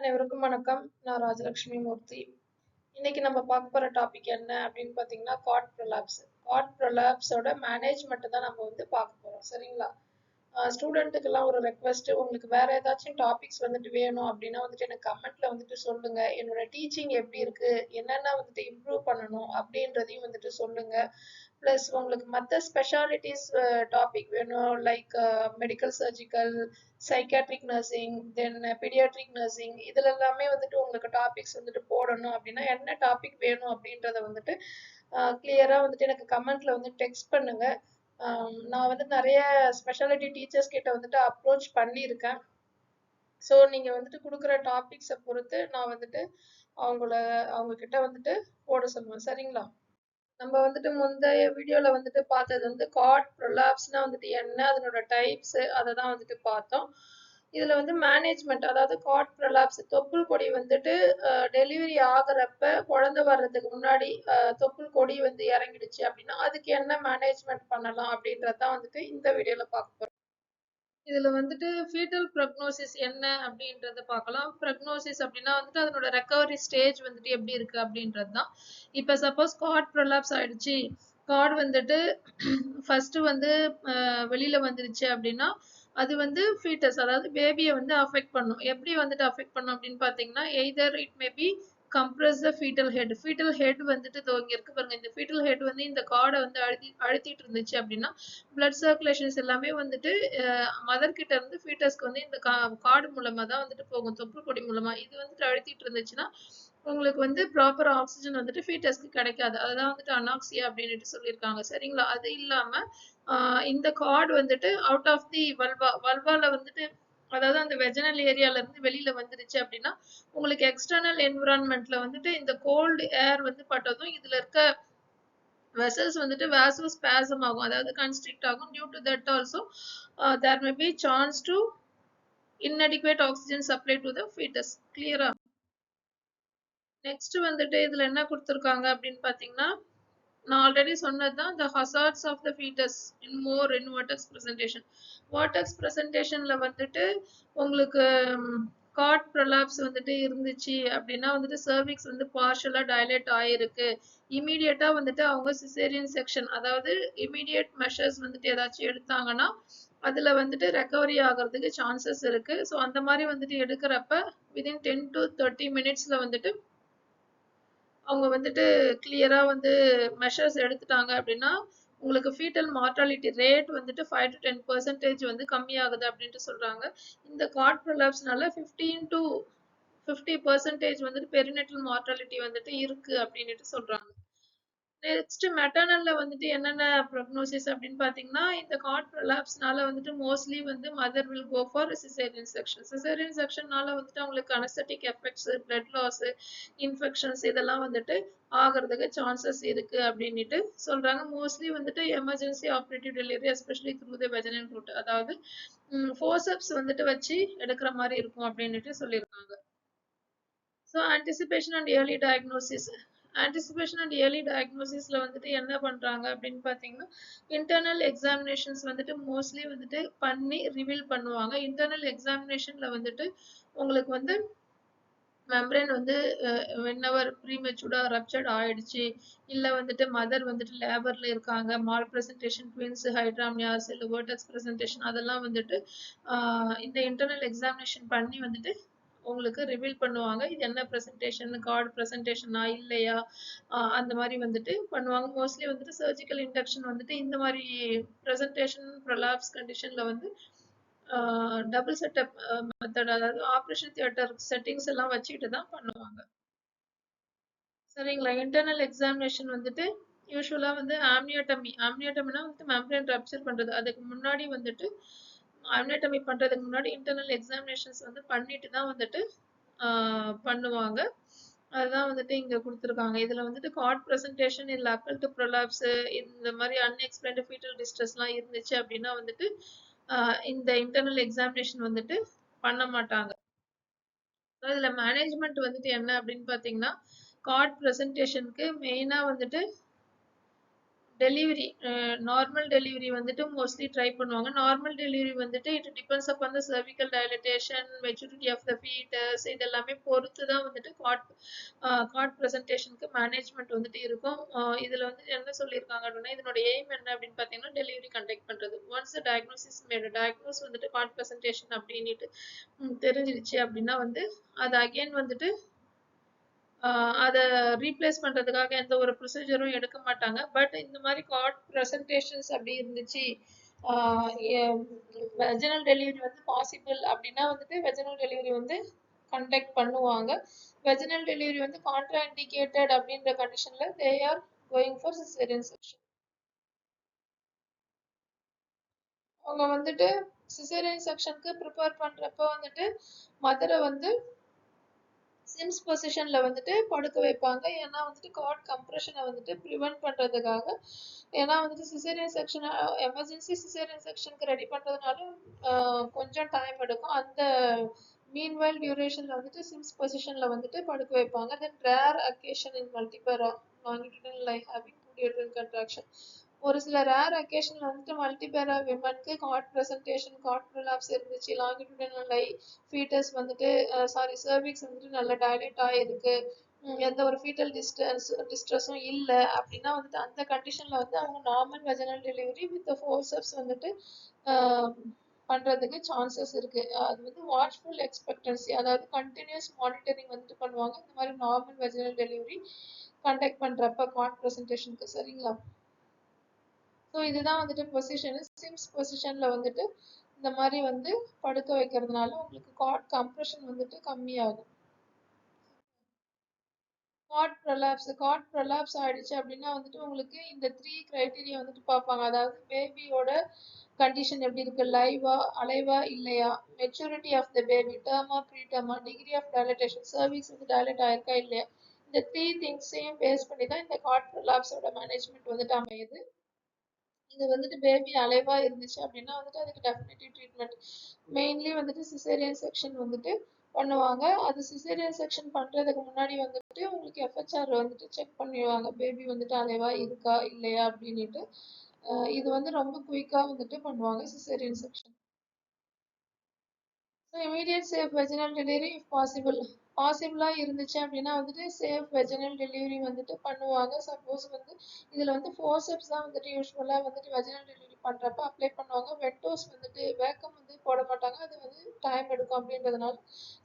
அனைவருக்கும் வணக்கம். நான் ராஜலட்சுமி மூர்த்தி. இன்னைக்கு நம்ம பார்க்க போற டாபிக் என்ன அப்படின்னு பார்த்தீங்கன்னா கார்ட் ப்ரொலாப்ஸ் கார்ட் ப்ரொலாப்ஸோட மேனேஜ்மெண்ட் தான் நம்ம வந்து பார்க்க போறோம். சரிங்களா? ஸ்டூடெண்ட்டுக்கெல்லாம் ஒரு ரெக்வெஸ்ட்டு உங்களுக்கு வேறு ஏதாச்சும் டாபிக்ஸ் வந்துட்டு வேணும் அப்படின்னா வந்துட்டு எனக்கு கமெண்ட்டில் வந்துட்டு சொல்லுங்கள் என்னோட டீச்சிங் எப்படி இருக்குது என்னென்ன வந்துட்டு இம்ப்ரூவ் பண்ணணும்? அப்படின்றதையும் வந்துட்டு சொல்லுங்கள் ப்ளஸ் உங்களுக்கு மற்ற ஸ்பெஷாலிட்டிஸ் டாபிக் வேணும். Like medical surgical psychiatric nursing then paediatric nursing இதில் எல்லாமே வந்துட்டு உங்களுக்கு டாபிக்ஸ் வந்துட்டு போடணும் அப்படின்னா என்ன டாபிக் வேணும் அப்படின்றத வந்துட்டு கிளியராக வந்துட்டு எனக்கு கமெண்ட்டில் வந்து டெக்ஸ்ட் பண்ணுங்கள் நான் வந்து நிறைய ஸ்பெஷாலிட்டி டீச்சர்ஸ் கிட்ட வந்துட்டு அப்ரோச் பண்ணியிருக்கேன். ஸோ நீங்கள் வந்துட்டு கொடுக்குற டாபிக்ஸை பொறுத்து நான் வந்துட்டு அவங்கள அவங்க கிட்ட வந்துட்டு போட சொல்லுவேன். சரிங்களா? நம்ம வந்துட்டு முந்தைய வீடியோவில் வந்துட்டு பார்த்தது வந்து கார்ட் ப்ரொலாப்ஸ்னா வந்துட்டு என்ன? அதனோட டைப்ஸு அதை தான் வந்துட்டு பார்த்தோம். இதுல வந்து மேனேஜ்மெண்ட் அதாவது கார்ட் ப்ரலாப்ஸ் தொப்புள் கொடி வந்துட்டு டெலிவரி ஆகுறப்ப குழந்தை வர்றதுக்கு முன்னாடி தொப்புள் கொடி வந்து இறங்கிடுச்சு அப்படின்னா அதுக்கு என்ன மேனேஜ்மெண்ட் பண்ணலாம் அப்படின்றதான் வந்துட்டு இந்த வீடியோல பார்க்க போறோம். இதுல வந்துட்டு ஃபீட்டல் ப்ரக்னோசிஸ் என்ன அப்படின்றத பார்க்கலாம். ப்ரக்னோசிஸ் அப்படின்னா வந்துட்டு அதனோட ரெக்கவரி ஸ்டேஜ் வந்துட்டு எப்படி இருக்கு அப்படின்றது தான். இப்போ சப்போஸ் கார்ட் ப்ரலாப்ஸ் ஆயிடுச்சு. கார்டு வந்துட்டு ஃபர்ஸ்ட் வந்து வெளியில வந்துருச்சு அப்படின்னா அது வந்து ஃபீட்டஸ் அதாவது பேபியை வந்து அஃபெக்ட் பண்ணும். எப்படி வந்துட்டு அஃபெக்ட் பண்ணும் அப்படின்னு பார்த்தீங்கன்னா either it may be compress the foetal head foetal head வந்துட்டு தோங்கி இருக்கு பாருங்க. இந்த ஃபீட்டல் ஹெட் வந்து இந்த கார்டை வந்து அழுத்தி அழுத்திட்டு இருந்துச்சு அப்படின்னா பிளட் சர்க்குலேஷன்ஸ் எல்லாமே வந்துட்டு மதர் கிட்ட இருந்து ஃபீட்டஸ்க்கு வந்து இந்த கார்டு மூலமா தான் வந்துட்டு போகும். தொப்புள் கொடி மூலமா. இது வந்துட்டு அழுத்திட்டு இருந்துச்சுன்னா உங்களுக்கு வந்து ப்ராப்பர் ஆக்சிஜன் வந்துட்டு ஃபீட்டஸ்க்கு கிடைக்காது. அதுதான் வந்துட்டு அனாக்சியா அப்படின்ட்டு சொல்லியிருக்காங்க. சரிங்களா? அது இல்லாம இந்த கார்டு வந்துட்டு அவுட் ஆஃப் தி வல்வா வல்வால வந்துட்டு அதாவது அந்த வெஜனல் ஏரியால இருந்து வெளியில வந்துருச்சு அப்படின்னா உங்களுக்கு எக்ஸ்டர்னல் என்விரான்மெண்ட்ல வந்துட்டு இந்த கோல்டு ஏர் வந்து பட்டதும் இதுல இருக்க வெசல்ஸ் வந்துட்டு வேசோ பேசம் ஆகும். அதாவது கன்ஸ்ட்ரிக்ட் ஆகும். Due to that also there may be chance to inadequate oxygen supply to the foetus கிளியரா நெக்ஸ்ட் வந்துட்டு இதுல என்ன கொடுத்துருக்காங்க அப்படின்னு பாத்தீங்கன்னா நான் ஆல்ரெடி சொன்னதுதான் the hazards of the foetus in more in vertex presentation vertex ப்ரெசன்டேஷன்ல வந்துட்டு உங்களுக்கு காட் ப்ரலாப்ஸ் வந்துட்டு இருந்துச்சு அப்படின்னா வந்துட்டு சர்விக்ஸ் வந்து பார்ஷலா டைலேட் ஆயிருக்கு. இமீடியட்டா வந்துட்டு அவங்க சிசேரியன் செக்ஷன் அதாவது இமீடியட் மெஷர்ஸ் வந்துட்டு ஏதாச்சும் எடுத்தாங்கன்னா அதுல வந்துட்டு ரெக்கவரி ஆகிறதுக்கு சான்சஸ் இருக்கு. ஸோ அந்த மாதிரி வந்துட்டு எடுக்கிறப்ப விதின் டென் டு தேர்ட்டி மினிட்ஸ்ல வந்துட்டு அவங்க வந்துட்டு கிளியரா வந்து மெஷர்ஸ் எடுத்துட்டாங்க அப்படின்னா உங்களுக்கு ஃபீட்டல் மார்டாலிட்டி ரேட் வந்துட்டு ஃபைவ் டு டென் பர்சன்டேஜ் வந்து கம்மியாகுது அப்படின்ட்டு சொல்றாங்க. இந்த கார்ட் ப்ரொலாப்ஸ்னால ஃபிஃப்டீன் டு ஃபிஃப்டி பர்சன்டேஜ் வந்துட்டு பெரினெட்டல் மார்டாலிட்டி வந்துட்டு இருக்கு அப்படின்ட்டு சொல்றாங்க. நெக்ஸ்ட் மெட்டர்னல்ல வந்துட்டு என்னென்ன ப்ரொக்னோசிஸ் அப்படின்னு பாத்தீங்கன்னா இந்த கார்ட் ப்ரொலாப்ஸ்னால வந்துட்டு மோஸ்ட்லி வந்து mother will go for caesarean section caesarean செக்ஷன்னால வந்துட்டு அவங்களுக்கு anaesthetic effects blood loss infections இதெல்லாம் வந்துட்டு ஆகிறதுக்கு சான்சஸ் இருக்கு அப்படின்ட்டு சொல்றாங்க. மோஸ்ட்லி வந்துட்டு emergency operative delivery especially through the vaginal route அதாவது ஃபோர்சப்ஸ் வந்துட்டு வச்சு எடுக்கிற மாதிரி இருக்கும் அப்படின்ட்டு சொல்லியிருக்காங்க. So anticipation and early diagnosis anticipation and early டயக்னோசிஸில் வந்துட்டு என்ன பண்ணுறாங்க அப்படின்னு பார்த்தீங்கன்னா இன்டர்னல் எக்ஸாமினேஷன்ஸ் வந்துட்டு மோஸ்ட்லி வந்துட்டு பண்ணி ரிவீல் பண்ணுவாங்க. இன்டர்னல் எக்ஸாமினேஷனில் வந்துட்டு உங்களுக்கு வந்து மெம்பரேன் வந்து வென்னவர் ப்ரீமெச்சூர்டாக ரப்சர்ட் ஆயிடுச்சு இல்லை வந்துட்டு மதர் வந்துட்டு லேபரில் இருக்காங்க மால் ப்ரெசன்டேஷன் ட்வின்ஸ் ஹைட்ராமியாஸ் இல்லை வேர்டக்ஸ் ப்ரெசன்டேஷன் அதெல்லாம் வந்துட்டு இந்த இன்டர்னல் எக்ஸாமினேஷன் பண்ணி வந்துட்டு உங்களுக்கு ரிவீல் பண்ணுவாங்க. இது என்ன ப்ரெசன்டேஷன் கார்டு ப்ரெசன்டேஷனா இல்லையா? அந்த மாதிரி வந்துட்டு பண்ணுவாங்க. மோஸ்ட்லி வந்துட்டு சர்ஜிக்கல் இன்டக்ஷன் வந்துட்டு இந்த மாதிரி ப்ரெசன்டேஷன் ப்ரலாப்ஸ் கண்டிஷன்ல வந்து டபுள் செட்டப் மெத்தட் அதாவது ஆப்ரேஷன் தியேட்டர் செட்டிங்ஸ் எல்லாம் வச்சுக்கிட்டு தான் பண்ணுவாங்க. சரிங்களா? இன்டர்னல் எக்ஸாமினேஷன் வந்துட்டு யூஸ்வலாக வந்து ஆம்னியோட்டமி ஆம்னியோட்டமினா வந்துட்டு மெம்பரேன் ரப்சர் பண்றது. அதுக்கு முன்னாடி வந்துட்டு அம்னேட்டமி பண்றதுக்கு முன்னாடி இன்டர்னல் எக்ஸாமினேஷன்ஸ் வந்து பண்ணிட்டு தான் வந்துட்டு பண்ணுவாங்க. அதுதான் வந்துட்டு இங்கே கொடுத்துருக்காங்க. இதுல வந்துட்டு cord presentation occult to prolapse இந்த மாதிரி அன்எக்ஸ்பிளைன்டு ஃபீட்டல் டிஸ்ட்ரெஸ்லாம் இருந்துச்சு அப்படின்னா வந்துட்டு இந்த இன்டர்னல் எக்ஸாமினேஷன் வந்துட்டு பண்ண மாட்டாங்க. இதில் மேனேஜ்மெண்ட் வந்துட்டு என்ன அப்படின்னு பார்த்தீங்கன்னா கார்ட் ப்ரெசன்டேஷனுக்கு மெயினாக வந்துட்டு டெலிவரி நார்மல் டெலிவரி வந்துட்டு மோஸ்ட்லி ட்ரை பண்ணுவாங்க. நார்மல் டெலிவரி வந்துட்டு இட் டிபெண்ட்ஸ் அப் அந்த cervical dilatation maturity of the foetus இது எல்லாமே பொறுத்து தான் வந்துட்டு காட் காட் ப்ரெசன்டேஷனுக்கு மேனேஜ்மெண்ட் வந்துட்டு இருக்கும். இதில் வந்து என்ன சொல்லியிருக்காங்க அப்படின்னா இதனோட எய்ம் என்ன அப்படின்னு பார்த்தீங்கன்னா டெலிவரி கண்டக்ட் பண்ணுறது ஒன்ஸ் டயக்னோசிஸ் மேடு டயக்னோஸ் வந்துட்டு காட் ப்ரெசன்டேஷன் அப்படின்ட்டு தெரிஞ்சிருச்சு அப்படின்னா வந்து அது அகெயின் வந்துட்டு அதை ரீப்ளேஸ் பண்ணுறதுக்காக எந்த ஒரு ப்ரொசீஜரும் எடுக்க மாட்டாங்க. பட் இந்த மாதிரி கார்ட் ப்ரெசன்டேஷன்ஸ் அப்படி இருந்துச்சு. வெஜினல் டெலிவரி வந்து பாசிபிள் அப்படின்னா வந்துட்டு வெஜினல் டெலிவரி வந்து கண்டக்ட் பண்ணுவாங்க. வெஜினல் டெலிவரி வந்து கான்ட்ரா இண்டிகேட்டட் அப்படின்ற கண்டிஷனில் they are going for caesarean section அவங்க வந்துட்டு சிசேரியன் செக்ஷனுக்கு ப்ரிப்பேர் பண்ணுறப்ப வந்துட்டு மதரை வந்து சிம்ஸ் பொசிஷனில் வந்துட்டு படுக்க வைப்பாங்க. ஏன்னா வந்துட்டு கார்ட் கம்ப்ரெஷனை வந்துட்டு ப்ரிவென்ட் பண்றதுக்காக. ஏன்னா வந்துட்டு சிசேரியன் செக்ஷன் எமர்ஜென்சி சிசேரியன் செக்ஷனுக்கு ரெடி பண்ணுறதுனால கொஞ்சம் டைம் எடுக்கும். அந்த மீன்வைல் டியூரேஷன்ல வந்துட்டு சிம்ஸ் பொசிஷன்ல வந்துட்டு படுக்க வைப்பாங்க. Then rare occasion in multipara longitudinal lie having uterine contraction ஒரு சில ரேர் அக்கேஷன்ல வந்துட்டு மல்டிபேரா விமனுக்கு கார்ட் ப்ரெசன்டேஷன் கார்ட் ப்ரொலாப்ஸ் இருந்துச்சு. லாங்கிடியூடல் லை ஃபீட்டஸ் வந்துட்டு சாரி சர்விக்ஸ் வந்துட்டு நல்ல டைலேட் ஆயிருக்கு. எந்த ஒரு ஃபீட்டல் டிஸ்டன்ஸ் டிஸ்ட்ரெஸும் இல்லை அப்படின்னா வந்துட்டு அந்த கண்டிஷனில் வந்து அவங்க normal vaginal delivery with forceps வந்துட்டு பண்ணுறதுக்கு சான்சஸ் இருக்குது அது வந்து வாட்ச்ஃபுல் எக்ஸ்பெக்டன்சி அதாவது கண்டினியூஸ் மானிட்டரிங் வந்துட்டு பண்ணுவாங்க. இந்த மாதிரி நார்மல் வெஜினல் டெலிவரி கண்டக்ட் பண்ணுறப்ப கார்ட் ப்ரெசன்டேஷனுக்கு சரிங்களா? ஸோ இதுதான் வந்துட்டு பொசிஷனு சிம்ஸ் பொசிஷனில் வந்துட்டு இந்த மாதிரி வந்து படுக்க வைக்கிறதுனால உங்களுக்கு காட் கம்ப்ரெஷன் வந்துட்டு கம்மியாகும். காட் ப்ரொலாப்ஸ் காட் ப்ரொலாப்ஸ் ஆயிடுச்சு அப்படின்னா வந்துட்டு உங்களுக்கு இந்த த்ரீ க்ரைட்டீரியா வந்துட்டு பார்ப்பாங்க. அதாவது பேபியோட கண்டிஷன் எப்படி இருக்கு? லைவா அலைவா இல்லையா? மெச்சூரிட்டி ஆஃப் த பேபி டேர்மா ப்ரீ டேர்மா டிகிரி ஆஃப் டைலட்டேஷன் சர்வீஸ் வந்து டைலட் ஆயிருக்கா இல்லையா? இந்த த்ரீ திங்ஸையும் பேஸ் பண்ணி தான் இந்த காட் ப்ரொலாப்ஸோட மேனேஜ்மெண்ட் வந்துட்டு அமையுது. இது வந்துட்டு பேபி அலைவா இருந்துச்சு அப்படின்னா வந்துட்டு அதுக்கு டெஃபினட்டிவ் ட்ரீட்மெண்ட் மெயின்லி வந்துட்டு சிசேரியன் செக்ஷன் வந்துட்டு பண்ணுவாங்க. அது சிசேரியன் செக்ஷன் பண்றதுக்கு முன்னாடி வந்துட்டு உங்களுக்கு எஃப்ஹெச்ஆர் வந்துட்டு செக் பண்ணிடுவாங்க. பேபி வந்துட்டு அலைவா இருக்கா இல்லையா அப்படின்ட்டு இது வந்து ரொம்ப குயிக்கா வந்துட்டு பண்ணுவாங்க caesarean section so immediate safe vaginal delivery if possible பாசிபிளாக இருந்துச்சு அப்படின்னா வந்துட்டு சேஃப் வெஜினல் டெலிவரி வந்துட்டு பண்ணுவாங்க. சப்போஸ் வந்து இதில் வந்து ஃபோர்செப்ஸ் தான் வந்துட்டு யூஸ்வலாக வந்துட்டு வெஜினல் டெலிவரி பண்ணுறப்ப அப்ளை பண்ணுவாங்க. வெட்டோஸ் வந்துட்டு வேக்கம் வந்து போட மாட்டாங்க. அது வந்து டைம் எடுக்கும் அப்படின்றதுனால.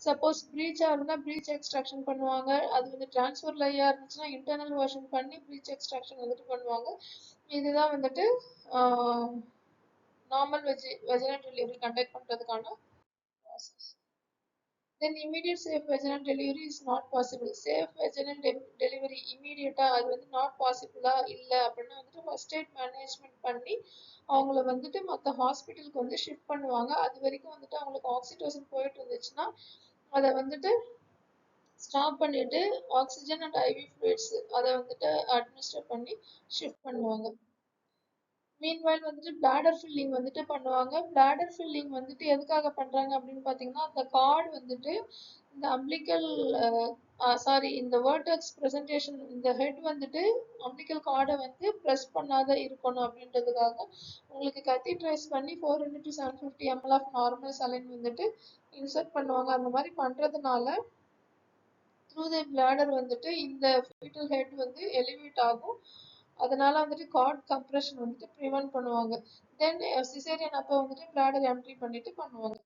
சப்போஸ் ப்ரீச்சாக இருந்தால் ப்ரீச் எக்ஸ்ட்ராக்ஷன் பண்ணுவாங்க. அது வந்து டிரான்ஸ்ஃபர் லேயாக இருந்துச்சுன்னா இன்டர்னல் வாஷிங் பண்ணி ப்ரீச் எக்ஸ்ட்ராக்ஷன் வந்துட்டு பண்ணுவாங்க. இதுதான் வந்துட்டு நார்மல் வெஜி வெஜினல் டெலிவரி கண்டக்ட் பண்ணுறதுக்கான process then immediate safe vaginal delivery is not possible safe vaginal delivery இமீடியட்டாக அது வந்து நாட் பாசிபிளாக இல்லை அப்படின்னா வந்துட்டு ஃபர்ஸ்ட் எய்ட் மேனேஜ்மெண்ட் பண்ணி அவங்கள வந்துட்டு மற்ற ஹாஸ்பிட்டலுக்கு வந்து ஷிஃப்ட் பண்ணுவாங்க. அது வரைக்கும் வந்துட்டு அவங்களுக்கு ஆக்சிடோசன் போயிட்டு இருந்துச்சுன்னா அதை வந்துட்டு ஸ்டாப் பண்ணிட்டு ஆக்சிஜன் அண்ட் ஐவி ஃப்ளூயிட்ஸ் அதை வந்துட்டு அட்மினிஸ்டர் பண்ணி ஷிஃப்ட் பண்ணுவாங்க. மீன்வைல் வந்துட்டு பிளாடர் ஃபில்லிங் வந்துட்டு பண்ணுவாங்க. பிளாடர் ஃபில்லிங் வந்துட்டு எதுக்காக பண்ணுறாங்க அப்படின்னு பார்த்தீங்கன்னா அந்த கார்டு வந்துட்டு இந்த அம்பிளிக்கல் சாரி இந்த வேர்டெக்ஸ் ப்ரெசன்டேஷன் இந்த ஹெட் வந்துட்டு அம்பிளிக்கல் கார்டை வந்து ப்ரெஸ் பண்ணாத இருக்கணும் அப்படின்றதுக்காக உங்களுக்கு கத்தி ட்ரேஸ் பண்ணி four hundred to seven fifty ml of normal saline வந்துட்டு இன்சர்ட் பண்ணுவாங்க. அந்த மாதிரி பண்ணுறதுனால த்ரூ த பிளாடர் வந்துட்டு இந்த ஃபீட்டல் ஹெட் வந்து எலிவேட் ஆகும். அதனால வந்துட்டு கார்ட் கம்ப்ரெஷன் வந்துட்டு ப்ரிவென்ட் பண்ணுவாங்க. தென் சிசேரியன் அப்போ வந்துட்டு பிளாடர் எம்ட்ரி பண்ணிட்டு பண்ணுவாங்க.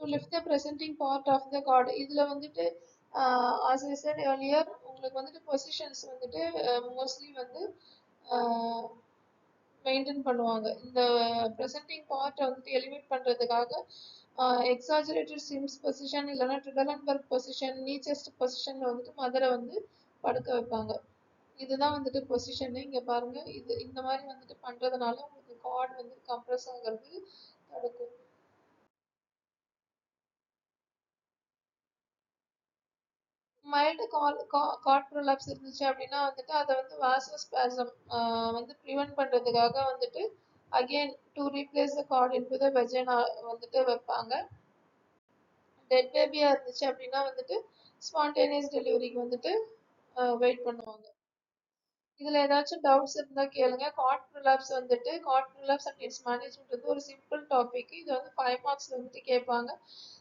To lift the presenting part of the cord இதில் வந்துட்டு ஆஸ் ஐ செட் ஏர்லியர் உங்களுக்கு வந்துட்டு பொசிஷன்ஸ் வந்துட்டு eh, மோஸ்ட்லி வந்து மெயின்டைன் பண்ணுவாங்க. இந்த ப்ரெசென்டிங் பார்ட்டை வந்துட்டு எலிமேட் பண்ணுறதுக்காக எக்ஸாஜரேட்டட் சிம்ஸ் பொசிஷன் இல்லைன்னா ட்ரிடலன்பர்க் பொசிஷன் நீச்சஸ்ட் பொசிஷனில் வந்துட்டு மதரை வந்து படுக்க வைப்பாங்க. இதுதான் வந்துட்டு பொசிஷன் இங்க பாருங்க. இது இந்த மாதிரி வந்துட்டு பண்றதுனால உங்களுக்கு கார்டு வந்து கம்ப்ரஸ் ஆகிறது தடுக்கும். மைல்டு கால் கார்ட் ப்ரொலாப்ஸ் இருந்துச்சு அப்படின்னா வந்துட்டு அதை வந்து வாசோஸ்பாசம் வந்து ப்ரிவென்ட் பண்ணுறதுக்காக வந்துட்டு again to replace the cord என்பது டு வெஜனா வந்துட்டு வைப்பாங்க. டெட் பேபியாக இருந்துச்சு அப்படின்னா வந்துட்டு ஸ்பான்டேனியஸ் டெலிவரிக்கு வந்துட்டு வெயிட் பண்ணுவாங்க. இதுல ஏதாச்சும் டவுட்ஸ் இருந்தா கேளுங்க. கார்ட் ரிலாப்ஸ் வந்துட்டு cord prolapse and its management வந்து ஒரு சிம்பிள் டாபிக் இது வந்து ஃபைவ் மார்க்ஸ்ல வந்துட்டு கேட்பாங்க.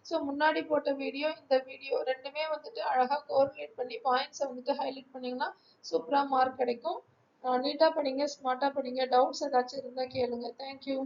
ஸோ முன்னாடி போட்ட வீடியோ இந்த வீடியோ ரெண்டுமே வந்துட்டு அழகா கோரிலேட் பண்ணி பாயிண்ட்ஸை வந்துட்டு ஹைலைட் பண்ணிங்கன்னா சூப்பராக மார்க் கிடைக்கும். நீட்டாக படிங்க ஸ்மார்ட்டாக படிங்க. டவுட்ஸ் ஏதாச்சும் இருந்தா கேளுங்க. தேங்க்யூ